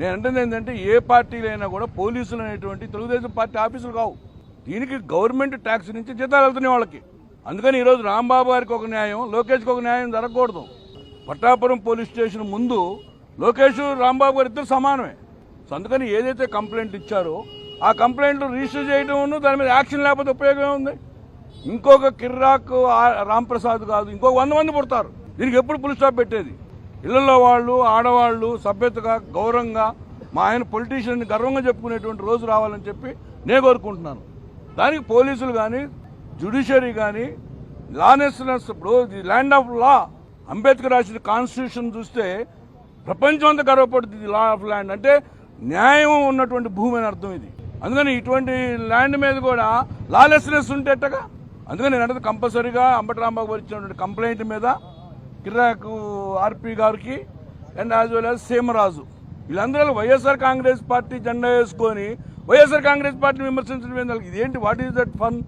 నేను అంటుంది ఏంటంటే ఏ పార్టీలైనా కూడా పోలీసులు అనేటువంటి తెలుగుదేశం పార్టీ ఆఫీసులు కావు. దీనికి గవర్నమెంట్ ట్యాక్స్ నుంచి జీతాలు వెళ్తున్నాయి వాళ్ళకి. అందుకని ఈరోజు రాంబాబు గారికి ఒక న్యాయం లోకేష్కి ఒక న్యాయం జరగకూడదు. పట్టాపురం పోలీస్ స్టేషన్ ముందు లోకేష్ రాంబాబు గారు ఇద్దరు సమానమే. సో అందుకని ఏదైతే కంప్లైంట్ ఇచ్చారో ఆ కంప్లైంట్లు రిజిస్టర్ చేయడం దాని మీద యాక్షన్ లేకపోతే ఉపయోగం ఉంది. ఇంకొక కిర్రాక్ రాంప్రసాద్ కాదు ఇంకొక వంద మంది పుడతారు. దీనికి ఎప్పుడు పులి స్టాప్ పెట్టేది? ఇళ్ళలో వాళ్ళు ఆడవాళ్ళు సభ్యతగా గౌరవంగా మా ఆయన పొలిటీషియన్ని గర్వంగా చెప్పుకునేటువంటి రోజు రావాలని చెప్పి నేను కోరుకుంటున్నాను. దానికి పోలీసులు కానీ జ్యుడిషియరీ కానీ లానెస్నెస్ ఇప్పుడు the land of law Ambedkar రాసిన కాన్స్టిట్యూషన్ చూస్తే ప్రపంచం అంతా గర్వపడుతుంది లా ఆఫ్ ల్యాండ్ అంటే న్యాయం ఉన్నటువంటి భూమి అని అర్థం ఇది. అందుకని ఇటువంటి ల్యాండ్ మీద కూడా లాలెస్నెస్ ఉంటేటగా అందుకని నేను అంటే కంపల్సరీగా అంబటి రాంబాబు కంప్లైంట్ మీద కిరాకు ఆర్పి గారికి and as well as Seemaraju. వీళ్ళందరూ వైఎస్ఆర్ కాంగ్రెస్ పార్టీ జెండా వేసుకొని వైఎస్ఆర్ కాంగ్రెస్ పార్టీని విమర్శించడం ఏంది వాళ్ళకి ఇదేంటి? వాట్ ఈస్ దట్ ఫన్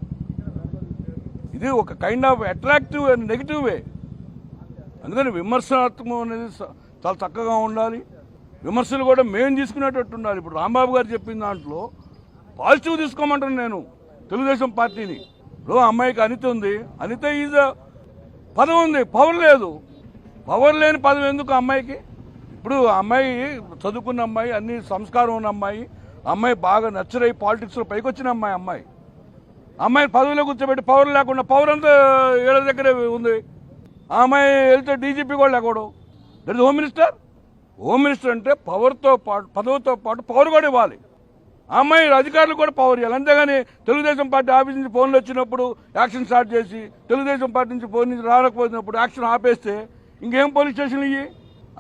ఇది ఒక kind of attractive and negative way అందుకని విమర్శనాత్మకం అనేది చాలా చక్కగా ఉండాలి. విమర్శలు కూడా మేము తీసుకునేటట్టు ఉండాలి. ఇప్పుడు రాంబాబు గారు చెప్పిన దాంట్లో పాజిటివ్ తీసుకోమంటాను నేను తెలుగుదేశం పార్టీని. ఇప్పుడు అమ్మాయికి అనిత ఉంది. అనిత ఈజ్ పదం ఉంది. పవర్ లేదు. పవర్ లేని పదవి ఎందుకు అమ్మాయికి? ఇప్పుడు ఆ అమ్మాయి చదువుకున్న అమ్మాయి అన్ని సంస్కారం ఉన్న అమ్మాయి అమ్మాయి బాగా నచ్చరై పాలిటిక్స్లో పైకి వచ్చిన అమ్మాయి అమ్మాయి. అమ్మాయి పదవిలో కూర్చోబెట్టి పవర్ లేకుండా పవర్ అంతా ఏళ్ళ దగ్గరే ఉంది. ఆ అమ్మాయి వెళ్తే డీజీపీ కూడా లేకూడదు that home minister home minister అంటే పవర్తో పాటు పదవితో పాటు పవర్ కూడా ఇవ్వాలి. ఆ అమ్మాయి అధికారులు కూడా పవర్ ఇవ్వాలి. అంతేగాని తెలుగుదేశం పార్టీ ఆఫీస్ నుంచి ఫోన్లు వచ్చినప్పుడు యాక్షన్ స్టార్ట్ చేసి తెలుగుదేశం పార్టీ నుంచి ఫోన్ నుంచి రాకపోయినప్పుడు యాక్షన్ ఆపేస్తే ఇంకేం పోలీస్ స్టేషన్లు ఇవి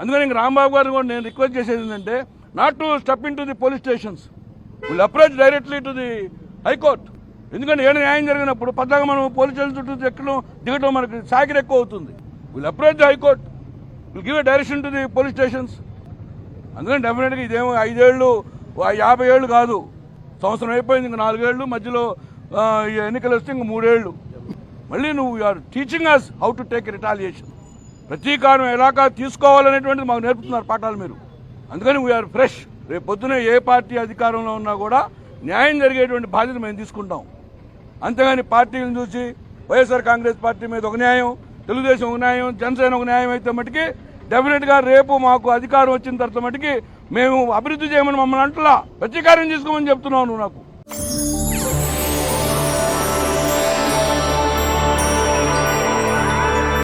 అందుకని ఇంక రాంబాబు గారు కూడా నేను రిక్వెస్ట్ చేసేది ఏంటంటే not to step into the police stations will approach directly to the high court ఎందుకంటే ఏడు న్యాయం జరిగినప్పుడు పద్దాగా మనం పోలీస్ స్టేషన్ చుట్టూ ఎక్కడం దిగడం మనకి సాకిరి ఎక్కువ అవుతుంది. Will approach the high court will give a direction to the police stations అందుకని డెఫినెట్గా ఇదేమో ఐదేళ్ళు యాభై ఏళ్ళు కాదు. సంవత్సరం అయిపోయింది ఇంక నాలుగేళ్ళు మధ్యలో ఎన్నికలు వస్తే ఇంక మూడేళ్ళు. మళ్ళీ నువ్వు are teaching us how to take retaliation ప్రతీకారం ఎలాగా తీసుకోవాలనేటువంటిది మాకు నేర్పుతున్నారు పాఠాలు మీరు. అందుకని వీఆర్ ఫ్రెష్ రేపు పొద్దున ఏ పార్టీ అధికారంలో ఉన్నా కూడా న్యాయం జరిగేటువంటి బాధ్యత మేము తీసుకుంటాం. అంతేగాని పార్టీలను చూసి వైఎస్ఆర్ కాంగ్రెస్ పార్టీ మీద ఒక న్యాయం తెలుగుదేశం ఒక న్యాయం జనసేన ఒక న్యాయం అయితే మటుకి డెఫినెట్గా రేపు మాకు అధికారం వచ్చిన తర్వాత మటుకి మేము అభివృద్ధి చేయమని మమ్మల్ని అంటలా ప్రతీకారం తీసుకోమని చెప్తున్నావు నువ్వు నాకు.